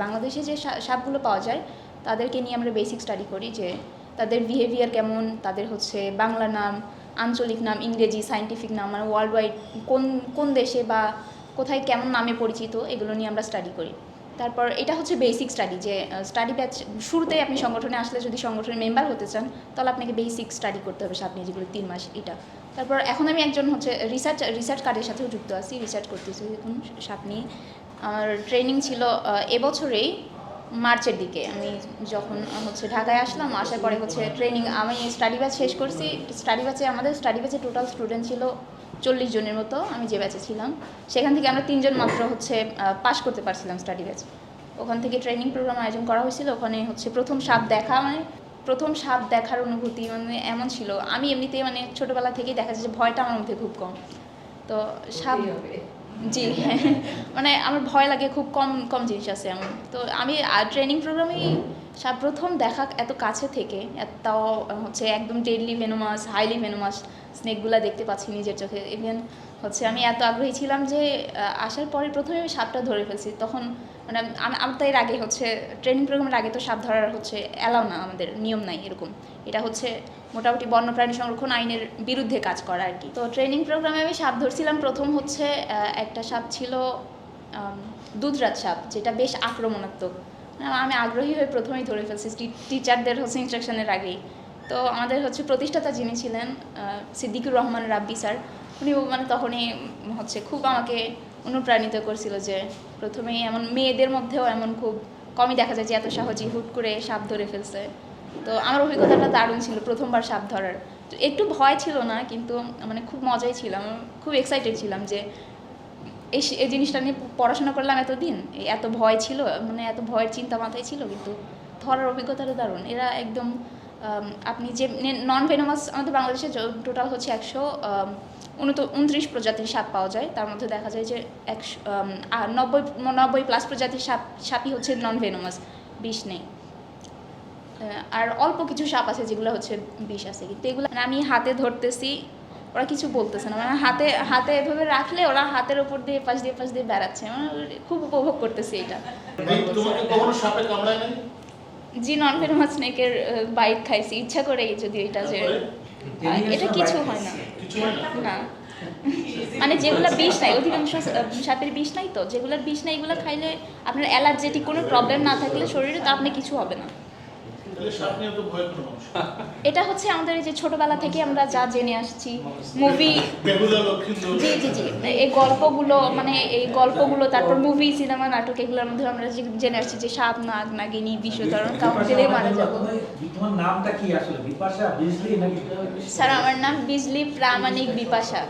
বাংলাদেশে যে সাপগুলো পাওয়া যায়, তাদেরকে নিয়ে আমরা বেসিক স্টাডি করি যে তাদের বিহেভিয়ার কেমন, তাদের হচ্ছে বাংলা নাম, আঞ্চলিক নাম, ইংরেজি সায়েন্টিফিক নাম মানে ওয়ার্ল্ড ওয়াইড কোন কোন দেশে বা কোথায় কেমন নামে পরিচিত, এগুলো নিয়ে আমরা স্টাডি করি। তারপর এটা হচ্ছে বেসিক স্টাডি যে স্টাডি ব্যাচ শুরুতেই আপনি সংগঠনে আসলে যদি সংগঠনের মেম্বার হতে চান, তাহলে আপনাকে বেসিক স্টাডি করতে হবে নিয়ে যেগুলো তিন মাস, এটা। তারপর এখন আমি একজন হচ্ছে রিসার্চ রিসার্চ কার্ডের সাথেও যুক্ত আছি রিসার্চ করতেছি এখন সাপ নিয়ে ট্রেনিং ছিল এবছরেই মার্চের দিকে। আমি যখন হচ্ছে ঢাকায় আসলাম, আসার পরে হচ্ছে ট্রেনিং, আমি স্টাডি ব্যাচ শেষ করছি। স্টাডি ব্যাচে, আমাদের স্টাডি ব্যাচে টোটাল স্টুডেন্ট ছিল চল্লিশ জনের মতো, আমি যে ব্যাচে ছিলাম। সেখান থেকে আমরা তিনজন মাত্র হচ্ছে পাস করতে পারছিলাম স্টাডি ব্যাচ। ওখান থেকে ট্রেনিং প্রোগ্রাম আয়োজন করা হয়েছিল। ওখানে হচ্ছে প্রথম সাপ দেখা মানে প্রথম সাপ দেখার অনুভূতি মানে এমন ছিল। আমি এমনিতেই মানে ছোটোবেলা থেকেই দেখা যাচ্ছে ভয়টা আমার মধ্যে খুব কম। তো সাপ জি হ্যাঁ মানে আমার ভয় লাগে, খুব কম কম জিনিস আছে এমন। তো আমি ট্রেনিং প্রোগ্রামেই প্রথম দেখা এত কাছে থেকে, এত- তাও হচ্ছে একদম ডেডলি ভেনোমাস হাইলি ভেনোমাস স্নেকগুলো দেখতে পাচ্ছি নিজের চোখে। ইভেন হচ্ছে আমি এত আগ্রহী ছিলাম যে আসার পরে প্রথমে আমি সাপটা ধরে ফেলছি। তখন মানে আমি আমি তো এর আগে হচ্ছে ট্রেনিং প্রোগ্রামের আগে তো সাপ ধরার হচ্ছে অ্যালাউ না আমাদের নিয়ম নাই এরকম। এটা হচ্ছে মোটামুটি বন্যপ্রাণী সংরক্ষণ আইনের বিরুদ্ধে কাজ করা আর কি। তো ট্রেনিং প্রোগ্রামে আমি সাপ ধরছিলাম। প্রথম হচ্ছে একটা সাপ ছিল আম, দুধরাজ সাপ যেটা বেশ আক্রমণাত্মক। মানে আমি আগ্রহী হয়ে প্রথমেই ধরে ফেলছি। টিচারদের হচ্ছে ইনস্ট্রাকশনের আগেই। তো আমাদের হচ্ছে প্রতিষ্ঠাতা যিনি ছিলেন সিদ্দিকুর রহমান রাব্বি স্যার, উনি মানে তখনই হচ্ছে খুব আমাকে অনুপ্রাণিত করছিল যে প্রথমেই এমন মেয়েদের মধ্যেও এমন খুব কমই দেখা যায় যে এত সহজেই হুট করে সাপ ধরে ফেলছে। তো আমার অভিজ্ঞতাটা দারুণ ছিল প্রথমবার সাপ ধরার। তো একটু ভয় ছিল না, কিন্তু মানে খুব মজাই ছিলাম, খুব এক্সাইটেড ছিলাম যে এই এই জিনিসটা নিয়ে পড়াশোনা করলাম এতদিন এত ভয় ছিল মানে এত ভয়ের চিন্তা মাথায় ছিল, কিন্তু ধরার অভিজ্ঞতাটা দারুণ। এরা একদম আপনি যে নন ভেনোমাস আমাদের বাংলাদেশে টোটাল হচ্ছে একশো উনত্রিশ প্রজাতির সাপ পাওয়া যায়। তার মধ্যে দেখা যায় যে একশো নব্বই নব্বই প্লাস প্রজাতির সাপ, সাপই হচ্ছে নন ভেনোমাস বিষ নেই। আর অল্প কিছু সাপ আছে যেগুলো হচ্ছে বিষ আছে। কিন্তু এগুলো মানে আমি হাতে ধরতেছি, ওরা কিছু বলতেছে না। মানে হাতে হাতে এভাবে রাখলে ওরা হাতের ওপর দিয়ে পাশ দিয়ে পাশ দিয়ে বেড়াচ্ছে। মানে খুব উপভোগ করতেছি এটা। জি নন ভেনমাস স্নেকের বাইট খাইছি। ইচ্ছা করেই যদি এটা যে এটা কিছু হয় না। কিছু হয় না? না। মানে যেগুলো বিষ নাই অধিকাংশ সাপের বিষ নাই তো? যেগুলোর বিষ নাই এগুলো খাইলে আপনার অ্যালার্জেটিক কোনো প্রবলেম না থাকলে শরীরে তো আপনি কিছু হবে না। এটা হচ্ছে আমাদের এই যে ছোটবেলা থেকে আমরা যা জেনে আসছি মুভি জি জি জি। এই গল্পগুলো মানে এই গল্পগুলো তারপর মুভি সিনেমা নাটক এগুলোর মধ্যে আমরা জেনে আসছি যে সাপ নাগ নাগিনী বিষধরণ দিলেই মারা যাব। নামটা কি আসলে? বিপাশা বিজলি নাকি? স্যার আমার নাম বিজলি প্রামাণিক বিপাশা।